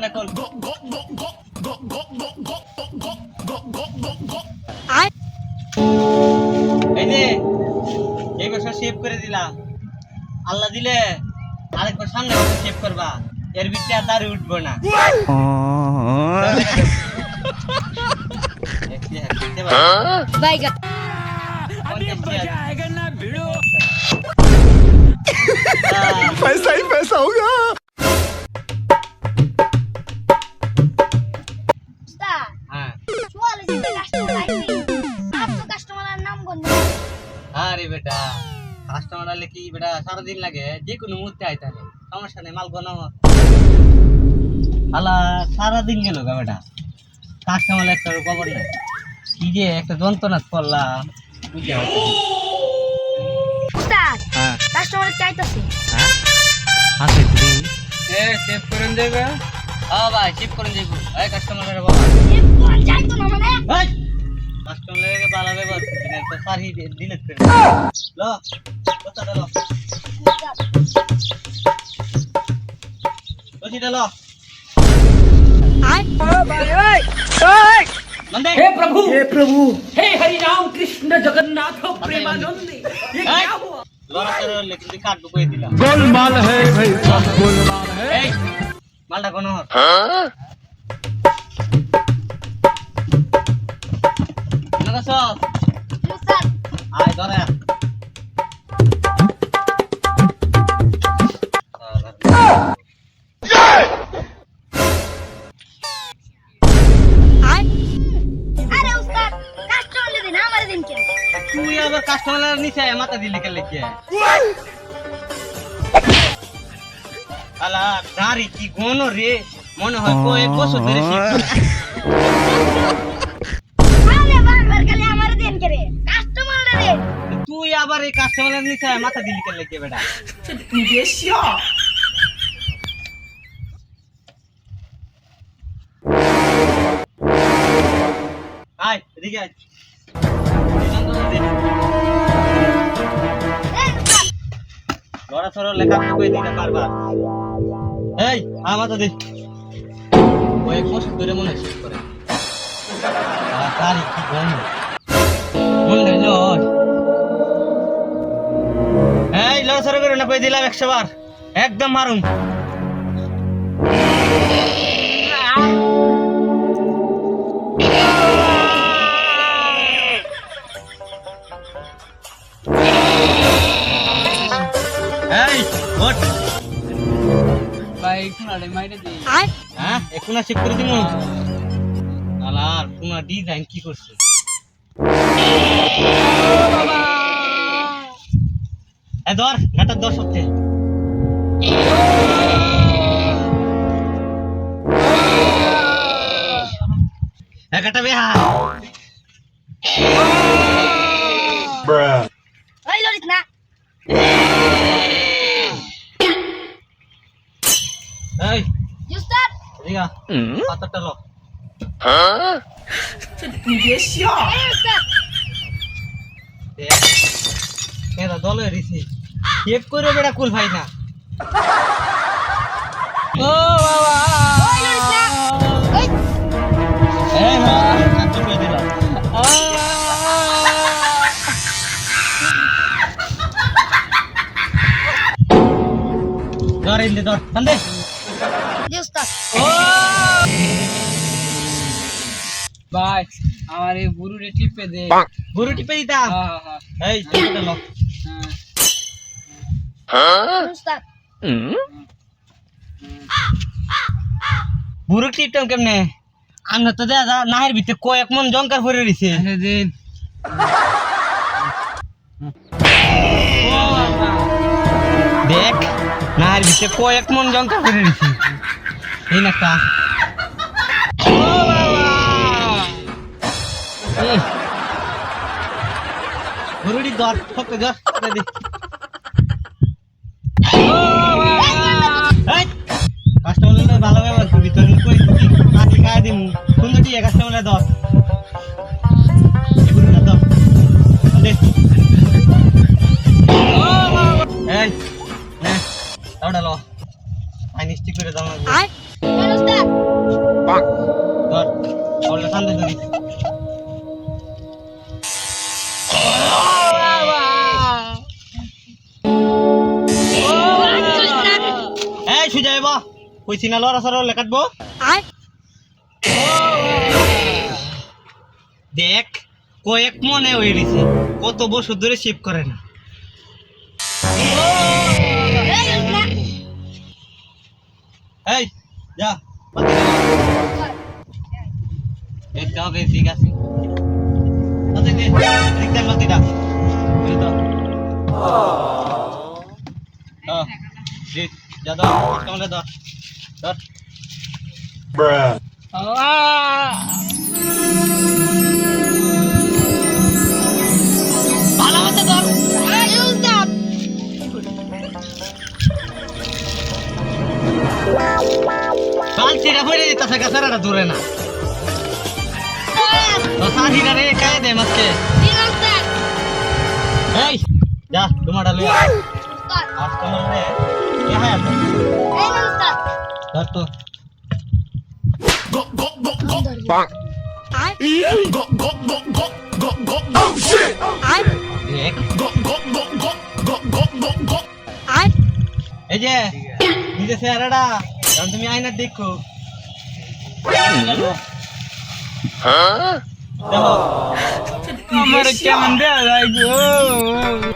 সামনে কল এই যে এই বছর সেভ করে দিলাম আল্লাহ দিলে আরেক বছর সামনে বছর সেভ করবা এর ভিতরে আর দাঁড়িয়ে উঠবো না দেখতে দেখতে পারো। বাইগা পঞ্চাশ টাকা। पैसा ही पैसा होगा আলে কি বেটা সারাদিন লাগে যে কোনো মুহূর্তে আইতে হবে সমস্যা নেই মাল গণ আলা সারাদিন গেল গা বেটা। কাস্টমার একটা খবর নেই। কি যে একটা যন্ত্রণা করলাম বুঝতে হ্যাঁ। কাস্টমার চাইতেছে। হ্যাঁ? আছে তুই এ সেভ করে দেবে হ্যাঁ ভাই করে এই কাস্টমারের বাবা। না মানে? কাস্টমারের ভালো ব্যবহার করবি না তো সারি ডিলিট করে লো। पत्ता हे प्रभु। हे प्रभु। हे हरि राम कृष्ण जगन्नाथ प्रेमानंद। ये क्या हुआ? गोलमाल है भाई गोलमाल है। मालटा कोनो हाँ? नगसो लुसर आय दरे কাস্টমার নিচে মাথা দিলে কে লেগে আলা দাড়ি কি গন রে? মনে হয় কয়েক বছর ধরে তুই আবার এই কাস্টমারের নিচে মাথা দিলি কে লেগে বেটা আয় এদিকে আয়। উস্তাদ লেখা কই দিতে পারবা এই আমার তো দেখ কয়েক বছর ধরে একশো বার। একদম মারুম। হ্যাঁ? এখন চেক করে পুনা ডিজাইন কি করছে? ধর ধর সত্যি ঘাটা বেহা মিয়া পাতাটা লো। হ্যাঁ এরা দলে রিসি চেক করে বেড়া কুল ভাই না। ও বাবা। ধর ইন্দে ধর। ফেরেস্তা ও! ভাই আমার এই বুরুরে টিপে দে। বুরু টিপে দিতা হ্যাঁ, হ্যাঁ, হ্যাঁ এই টিপে হ্যাঁ? টিপতাম কেমনে? আমরা তো দেখা নাহের ভিতরে কয়েক মন জঙ্কার ভরে রয়েছে দিন দেখ নাহের ভিতরে কয়েক মন জঙ্কার ভরে রয়েছে এই না একটা গরুটি ধর শক্ত ধর দে এই, কাস্টমারদের ভালো ব্যবহার করবি তোর কই মাটি খায় দিমু সুন্দর দিয়ে কাস্টমারের ধর কইছি না লড়া সরা লেখাটবো দেখ কয়েক মনে হয়ে গেছে। কত বছর ধরে শিপ করে না। এই যা। দেখতে হবে ঠিক আছে। বাতি দে ঠিক দেন বাতিটা দে যা দাও কামড়ে দাও ধর ভালো মতো ধর বালতিটা পড়ে দিতেছে গাছারাটা দূরে না। তো সাথীরা রে কায় দে মাছকে? এই যা তোমারটা লইয়া দেখ এই যে নিজে চেহারাটা কারণ তুমি আয়নার দেখো দেখো আমার কেমন দেয়া যায় গো